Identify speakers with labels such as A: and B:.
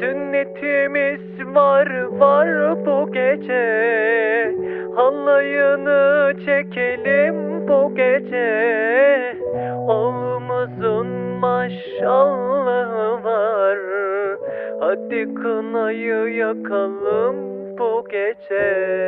A: Sünnetimiz var var bu gece. Halayını çekelim bu gece. Oğlumuzun maşallahı var. Hadi kınayı yakalım bu gece.